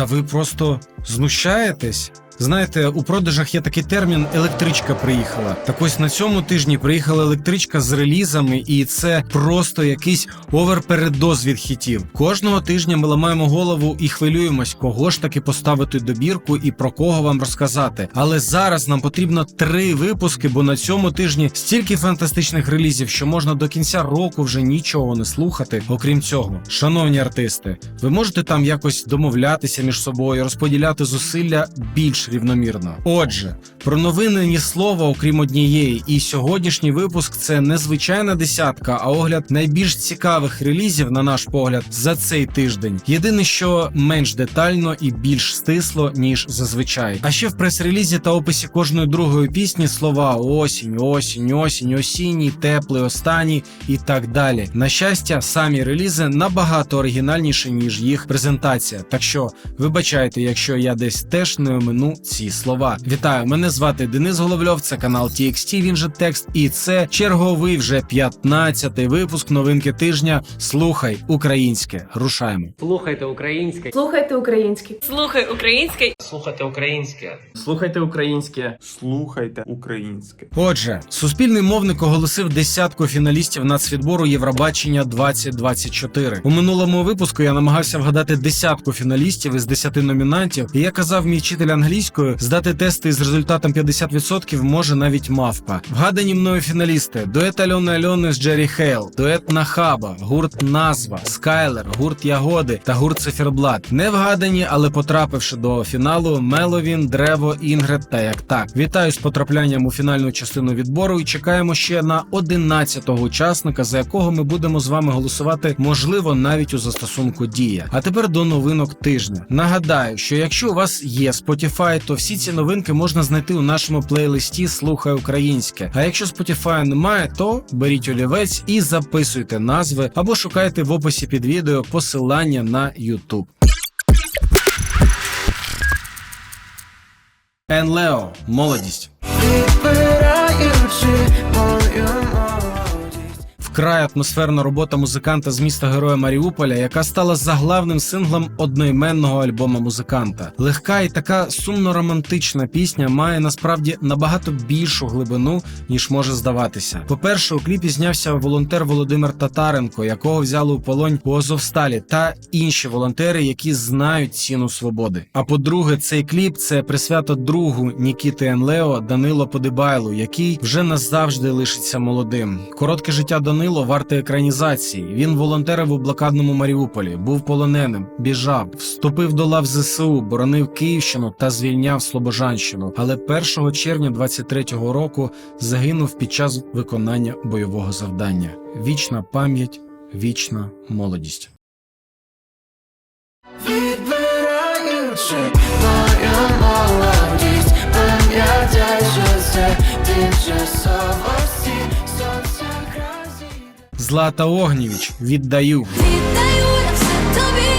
Да ви просто знущаєтесь? Знаєте, у продажах є такий термін електричка приїхала. Так ось на цьому тижні приїхала електричка з релізами, і це просто якийсь оверпередоз від хітів. Кожного тижня ми ламаємо голову і хвилюємось, кого ж таки поставити добірку і про кого вам розказати. Але зараз нам потрібно три випуски, бо на цьому тижні стільки фантастичних релізів, що можна до кінця року вже нічого не слухати. Окрім цього, шановні артисти, ви можете там якось домовлятися між собою, розподіляти зусилля більш рівномірно. Отже, про новини ні слова, окрім однієї, і сьогоднішній випуск це не звичайна десятка, а огляд найбільш цікавих релізів, на наш погляд, за цей тиждень. Єдине, що менш детально і більш стисло, ніж зазвичай. А ще в прес-релізі та описі кожної другої пісні слова осінь, осінь, осінь, осінній, теплий, останній і так далі. На щастя, самі релізи набагато оригінальніші, ніж їх презентація. Так що вибачайте, якщо я десь теж не омину ці слова. Вітаю, мене звати Денис Головльов. Це канал TXT, він же текст, і це черговий вже 15-й випуск новинки тижня. Слухай українське. Рушаємо. Слухайте українське. Слухайте українське. Слухай українське. Слухайте українське. Слухайте українське. Слухайте українське. Отже, суспільний мовник оголосив десятку фіналістів нацвідбору Євробачення 2024. У минулому випуску я намагався вгадати десятку фіналістів із 10 номінантів, і я казав мій вчитель англійської здати тести із результатом 50% може навіть мавпа. Вгадані мною фіналісти: дует Альони Альони з Джері Хейл, дует Нахаба, гурт Назва, Скайлер, гурт Ягоди та гурт Циферблат. Не вгадані, але потрапивши до фіналу Меловін, Древо, Інгрет та як так. Вітаю з потраплянням у фінальну частину відбору і чекаємо ще на 11-го учасника, за якого ми будемо з вами голосувати, можливо, навіть у застосунку Дія. А тепер до новинок тижня. Нагадаю, що якщо у вас є Spotify, то всі ці новинки можна знайти у нашому плейлисті Слухай українське. А якщо Spotify немає, то беріть олівець і записуйте назви або шукайте в описі під відео посилання на YouTube. Енлео, молодість. Вкрай атмосферна робота музиканта з міста Героя Маріуполя, яка стала заглавним синглом одноіменного альбома музиканта. Легка і така сумно-романтична пісня має насправді набагато більшу глибину, ніж може здаватися. По-перше, у кліпі знявся волонтер Володимир Татаренко, якого взяли у полонь у Азовсталі, та інші волонтери, які знають ціну свободи. А по-друге, цей кліп це присвято другу Нікіти Енлео Данило Подибайлу, який вже назавжди лишиться молодим. Коротке життя Данило варте екранізації. Він волонтерив у блокадному Маріуполі, був полоненим, біжав, вступив до лав ЗСУ, боронив Київщину та звільняв Слобожанщину. Але 1 червня 23-го року загинув під час виконання бойового завдання. Вічна пам'ять, вічна молодість. Відбираючи мою молодість, пам'ятай, що це красі. Злата Огнєвіч, віддаю. Віддаю я все тобі.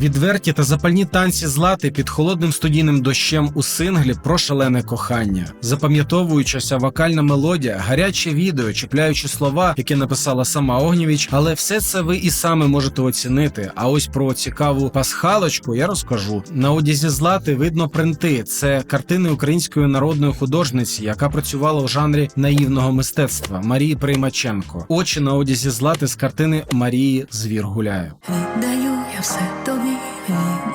Відверті та запальні танці злати під холодним студійним дощем у синглі про шалене кохання, запам'ятовуючася вокальна мелодія, гаряче відео, чіпляючи слова, які написала сама Огнєвіч, але все це ви і саме можете оцінити. А ось про цікаву пасхалочку я розкажу. На одязі злати видно принти. Це картини української народної художниці, яка працювала у жанрі наївного мистецтва Марії Приймаченко. Очі на одязі злати з картини Марії Звір гуляє. Віддаю я все тобі,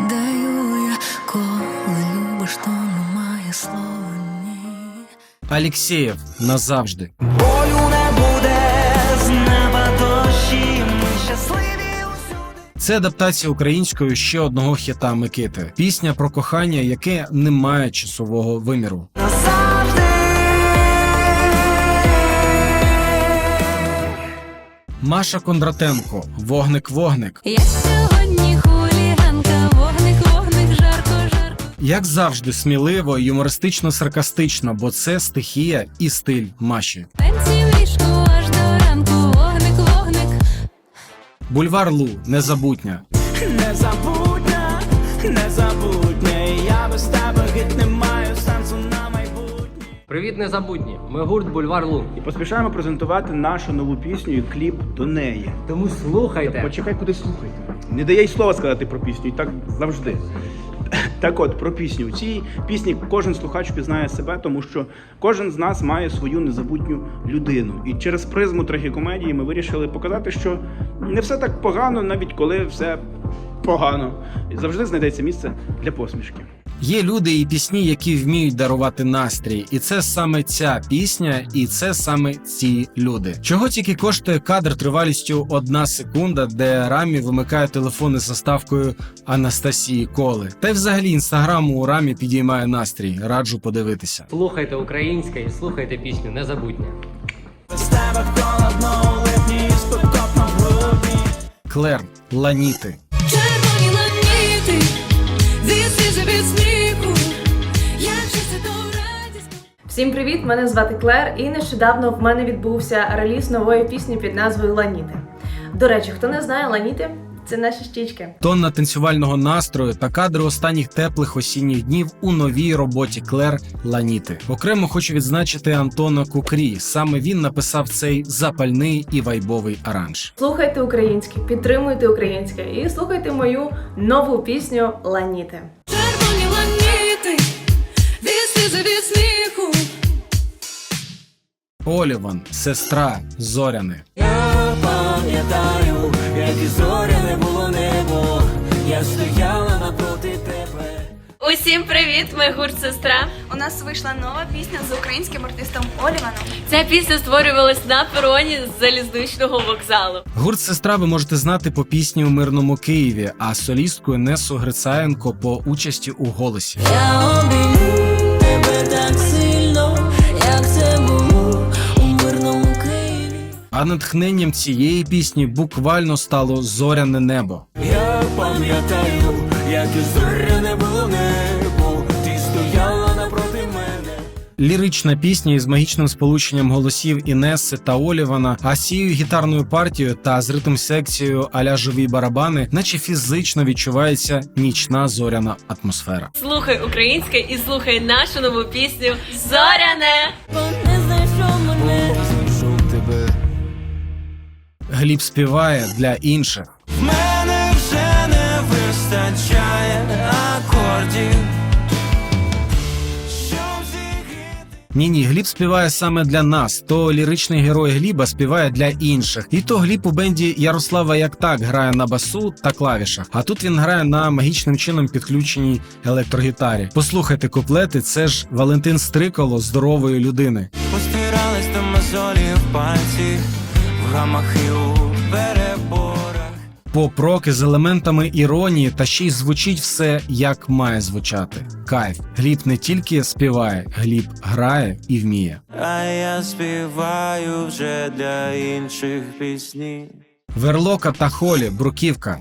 віддаю я, коли любиш, то немає слова ні. Алєксєєв назавжди. Болю не буде з неба дощі, ми щасливі усюди. Це адаптація українською ще одного хіта Микити. Пісня про кохання, яке не має часового виміру. Назавжди. Маша Кондратенко, вогник, вогник. Я Як завжди, сміливо, юмористично, саркастично, бо це стихія і стиль Маші. Аж до ранку, вогник, вогник. Бульвар Лу, незабутня. Незабутня, незабутня, я без тебе геть не маю сенсу на майбутнє. Привіт, незабутні. Ми гурт Бульвар Лу. І поспішаємо презентувати нашу нову пісню і кліп до неї. Тому слухайте. Почекай, куди слухайте. Не дає й слова сказати про пісню, і так завжди. Так от, про пісню. У цій пісні кожен слухач пізнає себе, тому що кожен з нас має свою незабутню людину. І через призму трагікомедії ми вирішили показати, що не все так погано, навіть коли все погано. Завжди знайдеться місце для посмішки. Є люди і пісні, які вміють дарувати настрій, і це саме ця пісня, і це саме ці люди. Чого тільки коштує кадр тривалістю одна секунда, де рамі вимикає телефон із заставкою Анастасії Коли. Та й взагалі інстаграм у рамі підіймає настрій. Раджу подивитися. Слухайте українське і слухайте пісню Незабутнє. Без тебе Всім привіт! Мене звати Клер, і нещодавно в мене відбувся реліз нової пісні під назвою Ланіти. До речі, хто не знає, Ланіти це наші щічки. Тонна танцювального настрою та кадри останніх теплих осінніх днів у новій роботі Клер Ланіти. Окремо хочу відзначити Антона Кукрі. Саме він написав цей запальний і вайбовий аранж. Слухайте українське, підтримуйте українське і слухайте мою нову пісню Ланіти. Оліван, сестра Зоряни. Я пам'ятаю, як і зоря не було небо. Я стояла напроти тебе. Усім привіт! Ми гурт сестра. У нас вийшла нова пісня з українським артистом Оліваном. Ця пісня створювалась на пероні з залізничного вокзалу. Гурт сестра ви можете знати по пісні у мирному Києві, а солісткою Несу Грицаєнко по участі у голосі. Я обійму А натхненням цієї пісні буквально стало зоряне небо. Я пам'ятаю, як і зоря не було небо. Ти стояла напроти мене. Лірична пісня із магічним сполученням голосів Інеси та Олівана, а з цією гітарною партією та з ритм секцією аля живі барабани, наче фізично відчувається нічна зоряна атмосфера. Слухай українське і слухай нашу нову пісню Зоряне. Не знайшов мене. Гліб співає для інших. В мене вже не вистачає акордів. Ні, ні, Гліб співає саме для нас. То ліричний герой Гліба співає для інших. І то Гліб у бенді Ярослава як так грає на басу та клавішах. А тут він грає на магічним чином підключеній електрогітарі. Послухайте куплети, це ж Валентин Стриколо здорової людини. Постирались до мозолі в пальці, в гамах і у переборах. Поп-роки з елементами іронії та ще й звучить все як має звучати. Кайф. Гліб не тільки співає, Гліб грає і вміє. А я співаю вже для інших пісні. Верлока та Холі, Бруківка.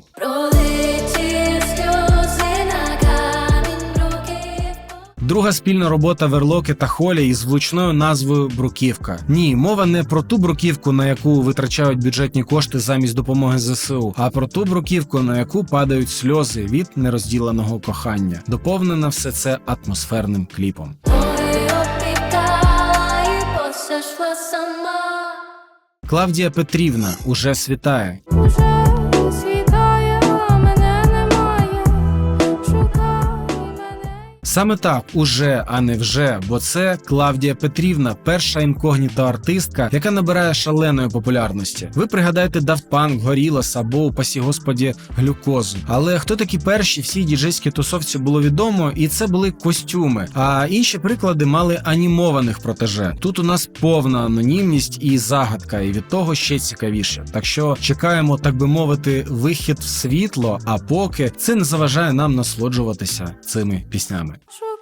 Друга спільна робота Верлоки та Холі із влучною назвою Бруківка. Ні, мова не про ту бруківку, на яку витрачають бюджетні кошти замість допомоги ЗСУ, а про ту бруківку, на яку падають сльози від нерозділеного кохання. Доповнено все це атмосферним кліпом. Клавдія Петрівна уже світає. Саме так, уже, а не вже, бо це Клавдія Петрівна, перша інкогніта артистка, яка набирає шаленої популярності. Ви пригадайте Daft Punk, Gorillaz або, упасі господі, глюкозу. Але хто такі перші в цій діджейській тусовці було відомо, і це були костюми. А інші приклади мали анімованих протеже. Тут у нас повна анонімність і загадка, і від того ще цікавіше. Так що чекаємо, так би мовити, вихід в світло. А поки це не заважає нам насолоджуватися цими піснями. night. Sure.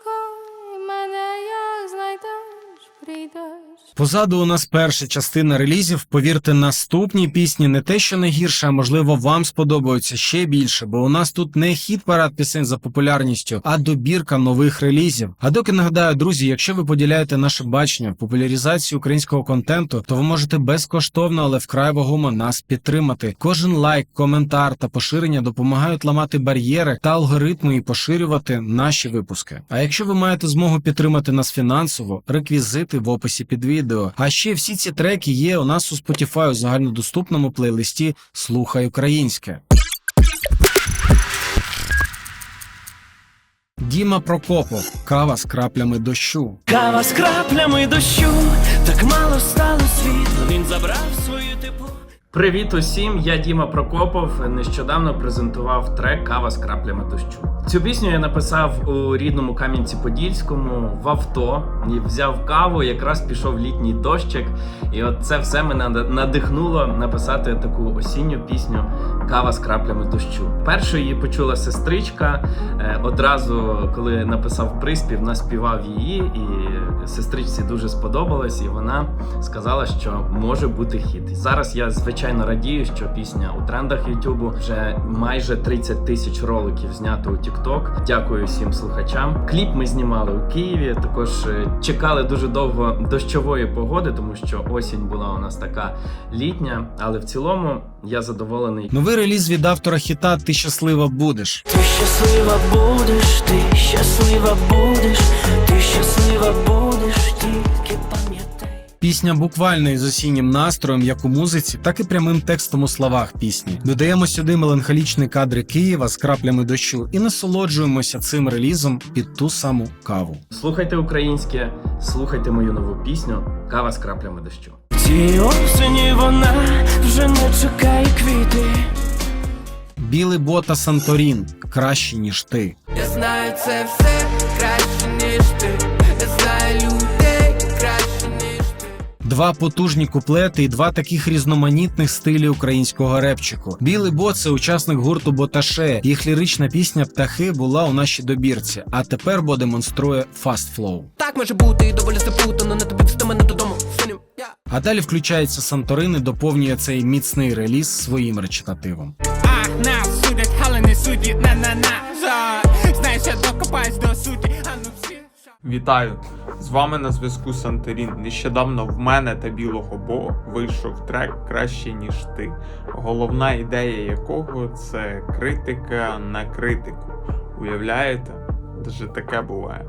Позаду у нас перша частина релізів. Повірте, наступні пісні не те, що не гірше, а можливо, вам сподобаються ще більше, бо у нас тут не хіт парад пісень за популярністю, а добірка нових релізів. А доки нагадаю, друзі, якщо ви поділяєте наше бачення в популяризації українського контенту, то ви можете безкоштовно, але вкрай вагомо нас підтримати. Кожен лайк, коментар та поширення допомагають ламати бар'єри та алгоритми і поширювати наші випуски. А якщо ви маєте змогу підтримати нас фінансово, реквізити в описі під відео відео. А ще всі ці треки є у нас у Spotify у загальнодоступному плейлисті Слухай українське. Діма Прокопов кава з краплями дощу. Кава з краплями дощу, так мало стало світло. Він забрав. Привіт усім! Я Діма Прокопов. Нещодавно презентував трек Кава з краплями дощу. Цю пісню я написав у рідному Кам'янці-Подільському в авто і взяв каву. Якраз пішов літній дощик, і от це все мене над- надихнуло написати таку осінню пісню Кава з краплями дощу. Першою її почула сестричка. Е, Одразу, коли написав приспів, наспівав її, і сестричці дуже сподобалось, і вона сказала, що може бути хіт. Зараз я звичайно радію, що пісня у трендах Ютубу вже майже 30 тисяч роликів знято у TikTok. Дякую всім слухачам. Кліп ми знімали у Києві. Також е, чекали дуже довго дощової погоди, тому що осінь була у нас така літня. Але в цілому я задоволений. Новий реліз від автора хіта Ти щаслива будеш. Ти щаслива будеш, ти щаслива будеш, ти щаслива будеш, тільки пам'ятай. Пісня буквально із осіннім настроєм, як у музиці, так і прямим текстом у словах пісні. Додаємо сюди меланхолічні кадри Києва з краплями дощу і насолоджуємося цим релізом під ту саму каву. Слухайте українське, слухайте мою нову пісню Кава з краплями дощу. Цій осені вона вже не чекає квіти. Білий бота Санторін краще ніж ти. Я знаю це все краще, ніж ти. Я знаю Два потужні куплети і два таких різноманітних стилі українського репчику. Білий бот це учасник гурту Боташе. Їх лірична пісня Птахи була у нашій добірці, а тепер бо демонструє Fast Flow. Так може бути доволі запутано, на тобі вести мене додому. Синім. А далі включається Санторин і доповнює цей міцний реліз своїм речитативом. А, нас судять, але не судять, на-на-на. Знаєш, я докопаюсь до суті. Вітаю! З вами на зв'язку Сантерін. Нещодавно в мене та білого Бо вийшов трек краще ніж ти. Головна ідея якого це критика на критику. Уявляєте? Даже таке буває.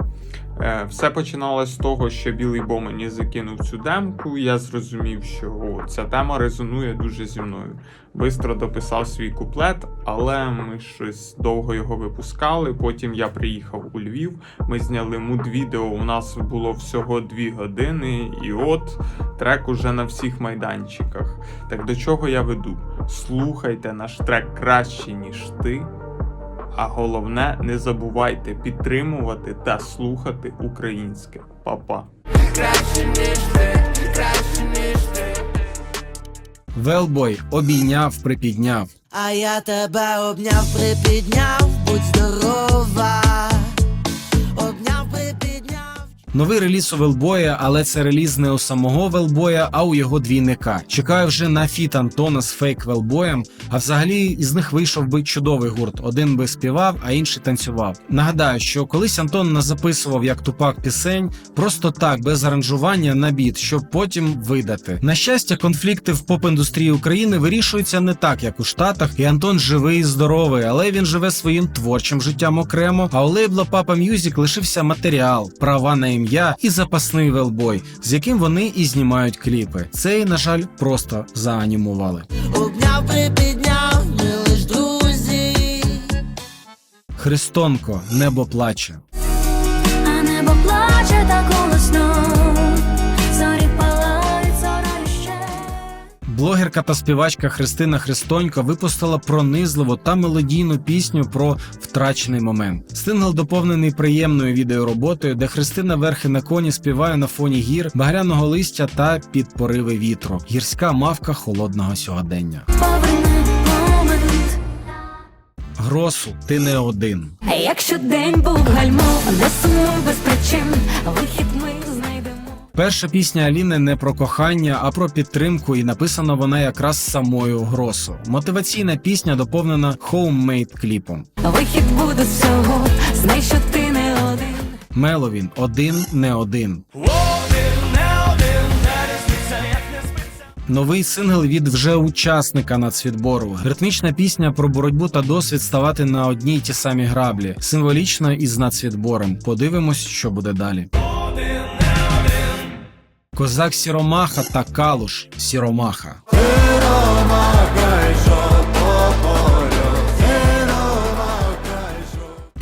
Е, Все починалось з того, що Білий Бо мені закинув цю демку. Я зрозумів, що о, ця тема резонує дуже зі мною. Бистро дописав свій куплет, але ми щось довго його випускали. Потім я приїхав у Львів. Ми зняли муд-відео. У нас було всього дві години, і от трек уже на всіх майданчиках. Так до чого я веду? Слухайте наш трек краще, ніж ти. А головне, не забувайте підтримувати та слухати українське. Па-па. Велбой обійняв, припідняв. А я тебе обняв, припідняв, будь здорова. Новий реліз у Велбоя, але це реліз не у самого Велбоя, а у його двійника. Чекаю вже на фіт Антона з фейк Велбоєм. А взагалі із них вийшов би чудовий гурт. Один би співав, а інший танцював. Нагадаю, що колись Антон записував як тупак пісень, просто так, без аранжування на біт, щоб потім видати. На щастя, конфлікти в поп-індустрії України вирішуються не так, як у Штатах, і Антон живий і здоровий, але він живе своїм творчим життям окремо. А у лейбла Papa Music лишився матеріал, права на ім'я і запасний велбой, з яким вони і знімають кліпи. Цей, на жаль, просто заанімували. Обняв, припідняв, ми лиш друзі. Христонко, небо плаче. А небо плаче та голосно, Блогерка та співачка Христина Христонько випустила пронизливу та мелодійну пісню про втрачений момент. Сингл доповнений приємною відеороботою, де Христина верхи на коні співає на фоні гір, багряного листя та під пориви вітру. Гірська мавка холодного сьогодення. Гросу, ти не один. Якщо день був гальмо, не сумуй без причин, вихід ми. Перша пісня Аліни не про кохання, а про підтримку, і написана вона якраз самою Гросу. Мотиваційна пісня доповнена хоуммейд кліпом. Вихід буде всього, знай, що ти не один. Меловін один не один. Новий сингл від вже учасника нацвідбору. Ритмічна пісня про боротьбу та досвід ставати на одній ті самі граблі. Символічно із нацвідбором. Подивимось, що буде далі. Козак Сіромаха та Калуш Сіромаха.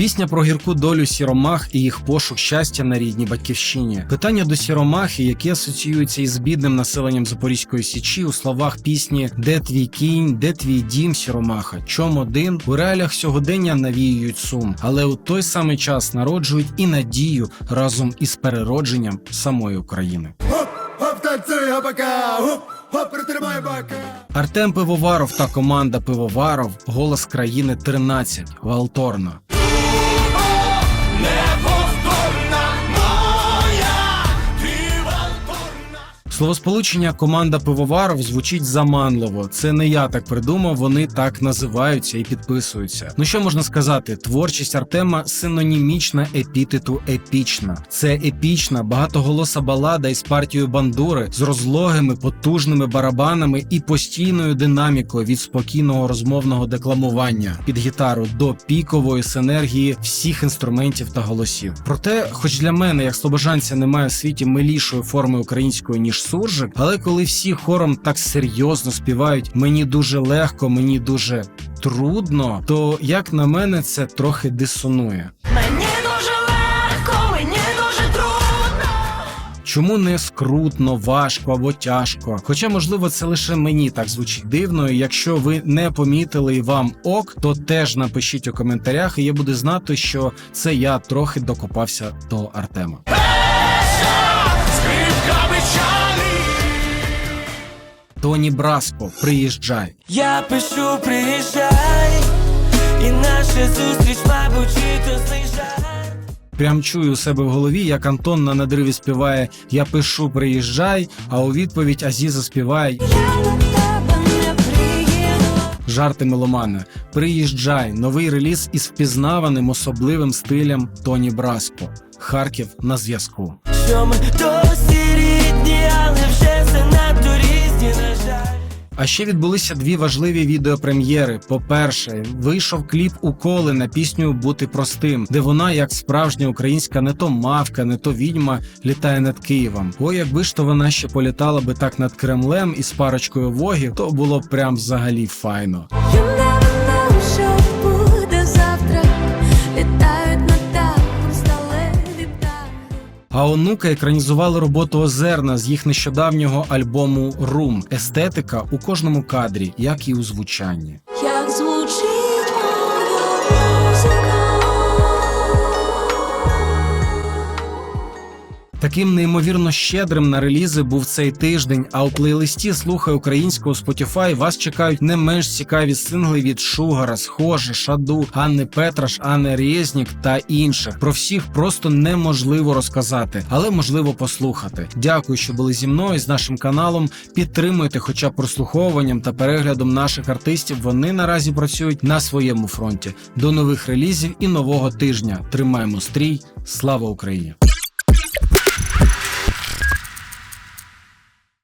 Пісня про гірку долю сіромах і їх пошук щастя на рідній батьківщині. Питання до сіромахи, які асоціюються із бідним населенням Запорізької січі у словах пісні Де твій кінь, де твій дім, сіромаха? Чом один у реаліях сьогодення навіюють сум, але у той самий час народжують і надію разом із переродженням самої України. Артем Пивоваров та команда Пивоваров Голос країни 13 Валторна. Словосполучення команда пивоваров звучить заманливо. Це не я так придумав, вони так називаються і підписуються. Ну що можна сказати? Творчість Артема синонімічна епітету епічна. Це епічна, багатоголоса балада із партією бандури з розлогими потужними барабанами і постійною динамікою від спокійного розмовного декламування під гітару до пікової синергії всіх інструментів та голосів. Проте, хоч для мене, як слобожанця, немає в світі милішої форми української ніж суржик, але коли всі хором так серйозно співають мені дуже легко, мені дуже трудно, то як на мене це трохи дисонує. Мені дуже легко, мені дуже трудно. Чому не скрутно, важко або тяжко? Хоча, можливо, це лише мені так звучить дивно. і Якщо ви не помітили і вам ок, то теж напишіть у коментарях, і я буду знати, що це я трохи докопався до Артема. Тоні Браско, приїжджай. Я пишу, приїжджай, і наша зустріч, мабуть, чи то знижай. Прям чую у себе в голові, як Антон на надриві співає Я пишу, приїжджай, а у відповідь Азіза співає Я до тебе не приїду. Жарти меломана. Приїжджай, новий реліз із впізнаваним особливим стилем Тоні Браско. Харків на зв'язку. Що ми досі А ще відбулися дві важливі відеопрем'єри. По-перше, вийшов кліп «Уколи» на пісню Бути простим, де вона, як справжня українська, не то мавка, не то відьма, літає над Києвом. Ой, якби ж то вона ще політала би так над Кремлем із парочкою вогів, то було б прям взагалі файно. А онука екранізували роботу Озерна з їх нещодавнього альбому Рум. Естетика у кожному кадрі, як і у звучанні. Таким неймовірно щедрим на релізи був цей тиждень. А у плейлисті слухай українського Spotify вас чекають не менш цікаві сингли від Шугара, Схоже, Шаду, Анни Петраш, Анни Резнік та інших. Про всіх просто неможливо розказати, але можливо послухати. Дякую, що були зі мною з нашим каналом. Підтримуйте, хоча прослуховуванням та переглядом наших артистів. Вони наразі працюють на своєму фронті. До нових релізів і нового тижня. Тримаємо стрій. Слава Україні!